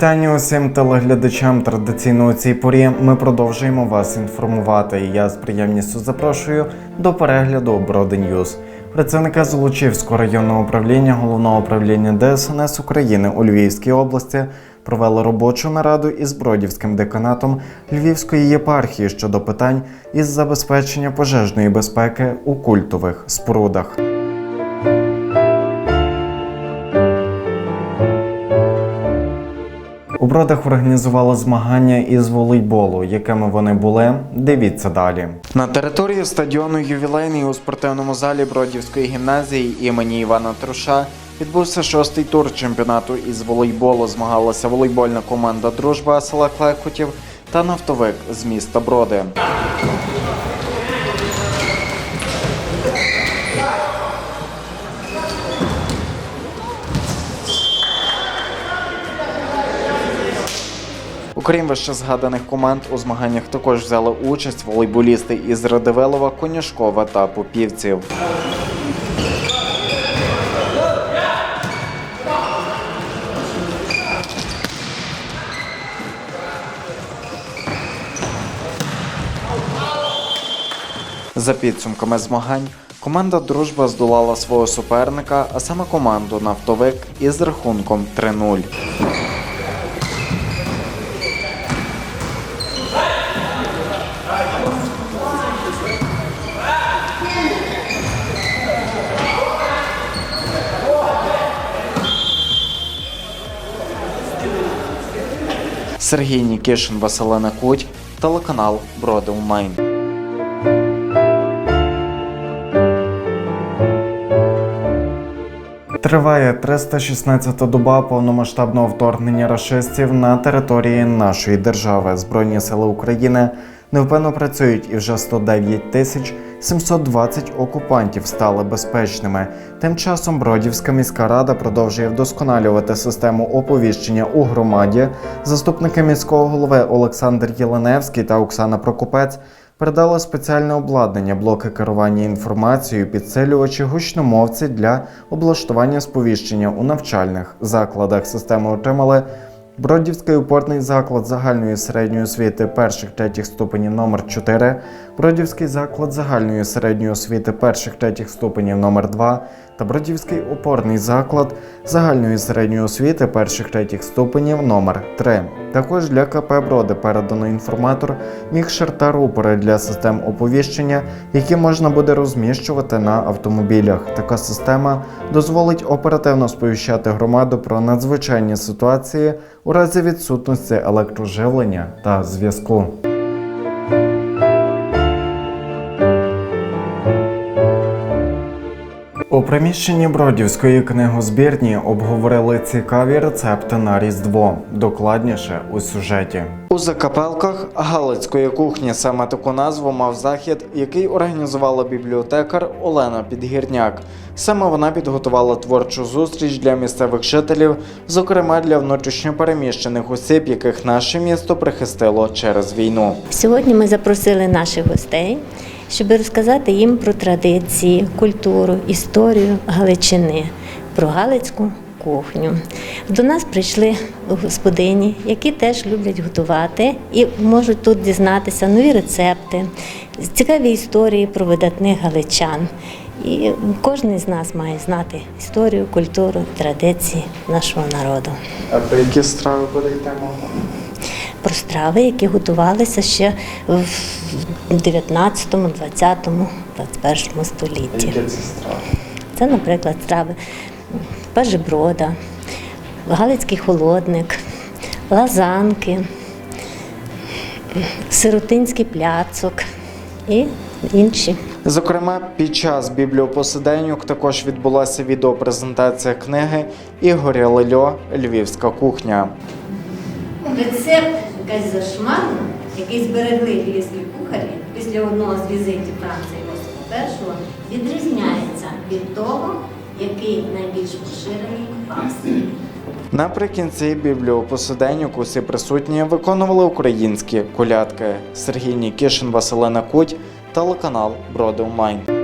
Вітання усім телеглядачам. Традиційно у цій порі ми продовжуємо вас інформувати. І я з приємністю запрошую до перегляду Броди Ньюз. Працівника Золочівського районного управління головного управління ДСНС України у Львівській області провели робочу нараду із Бродівським деканатом Львівської єпархії щодо питань із забезпечення пожежної безпеки у культових спорудах. Бродах організували змагання із волейболу. Якими вони були, дивіться далі. На території стадіону ювілейний у спортивному залі Бродівської гімназії імені Івана Труша відбувся шостий тур чемпіонату із волейболу. Змагалася волейбольна команда Дружба села Клекотів та нафтовик з міста Броди. Окрім вище згаданих команд, у змаганнях також взяли участь волейболісти із Радивилова, Коняшкова та Попівців. За підсумками змагань, команда Дружба здолала свого суперника, а саме команду Нафтовик із рахунком 3-0. Сергій Нікішин, Василина Куть, телеканал Броди Онлайн. Триває 316-та доба повномасштабного вторгнення рашистів на території нашої держави. Збройні сили України невпинно працюють і вже 109 тисяч 720 окупантів стали безпечними. Тим часом Бродівська міська рада продовжує вдосконалювати систему оповіщення у громаді. Заступники міського голови Олександр Єленевський та Оксана Прокопець передали спеціальне обладнання, блоки керування інформацією, підсилювачі, гучномовці для облаштування сповіщення у навчальних закладах. Систему отримали Бродівський опорний заклад загальної середньої освіти перших третіх ступенів номер 4 Бродівський заклад загальної середньої освіти перших третіх ступенів номер 2 та Бродівський опорний заклад загальної середньої освіти перших третіх ступенів номер 3 Також для КП Броди передано інформатор, мікшер та рупори для систем оповіщення, які можна буде розміщувати на автомобілях. Така система дозволить оперативно сповіщати громаду про надзвичайні ситуації у разі відсутності електроживлення та зв'язку. У приміщенні Бродівської книгозбірні обговорили цікаві рецепти на Різдво. Докладніше у сюжеті. У закапелках Галицької кухні саме таку назву мав захід, який організувала бібліотекар Олена Підгірняк. Саме вона підготувала творчу зустріч для місцевих жителів, зокрема для внутрішньопереміщених осіб, яких наше місто прихистило через війну. Сьогодні ми запросили наших гостей, щоб розказати їм про традиції, культуру, історію Галичини, про Галицьку кухню. До нас прийшли господині, які теж люблять готувати і можуть тут дізнатися нові рецепти, цікаві історії про видатних галичан. І кожен з нас має знати історію, культуру, традиції нашого народу. А про які страви буде йти? Про страви, які готувалися ще в 19, 20, 21 столітті. це страви? Це, наприклад, страви пажиброда, галицький холодник, лазанки, сиротинський пляцок і інші. Зокрема, під час бібліопосиденьок також відбулася відеопрезентація книги Ігоря Лельо Львівська кухня. Рецепт якась зашмарна який зберегли львівські кухарі після одного з візитів Франції Йосипа І, відрізняється від того, який найбільш поширений в Австрії. Наприкінці бібліопосиденьок усі присутні виконували українські колядки Сергій Нікішин, Василина Куть, телеканал Броди Онлайн.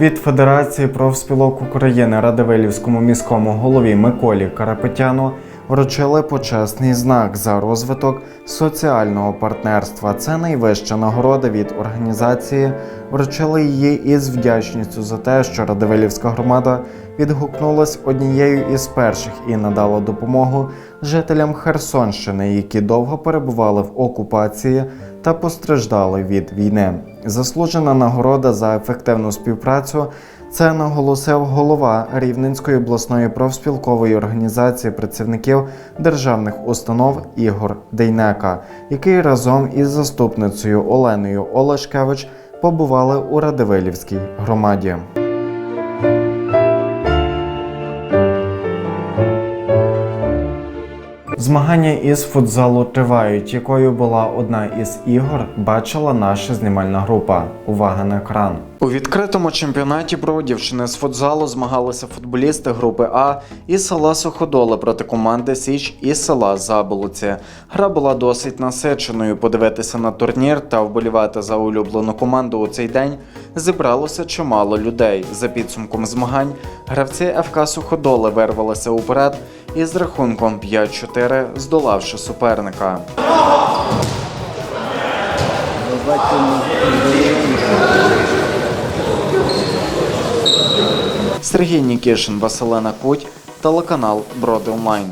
Від Федерації профспілок України Радивилівському міському голові Миколі Карапетяну вручили почесний знак за розвиток соціального партнерства. Це найвища нагорода від організації. Вручили її із вдячністю за те, що Радивилівська громада відгукнулась однією із перших і надала допомогу жителям Херсонщини, які довго перебували в окупації та постраждали від війни. Заслужена нагорода за ефективну співпрацю. Це наголосив голова Рівненської обласної профспілкової організації працівників державних установ Ігор Дейнека, який разом із заступницею Оленою Олешкевич побували у Радивилівській громаді. Змагання із футзалу тривають, якою була одна із ігор, бачила наша знімальна група. Увага на екран. У відкритому чемпіонаті про дівчини з футзалу змагалися футболісти групи А із села Суходоли проти команди Січ із села Заболоці. Гра була досить насиченою. Подивитися на турнір та вболівати за улюблену команду у цей день зібралося чимало людей. За підсумком змагань гравці ФК Суходоли вирвалися уперед із рахунком 5-4, здолавши суперника. Сергій Нікішин, Василена Куть, телеканал Броди Онлайн.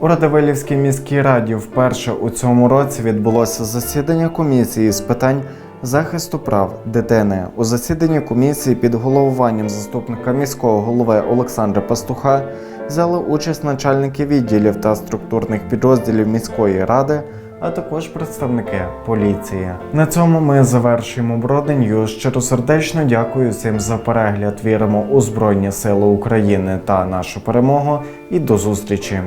У Радивилівській міській раді вперше у цьому році відбулося засідання комісії з питань захисту прав дитини. У засіданні комісії під головуванням заступника міського голови Олександра Пастуха взяли участь начальники відділів та структурних підрозділів міської ради. А також представники поліції. На цьому ми завершуємо Броди Ньюз. Щиросердечно дякую всім за перегляд. Віримо у Збройні Сили України та нашу перемогу. І до зустрічі!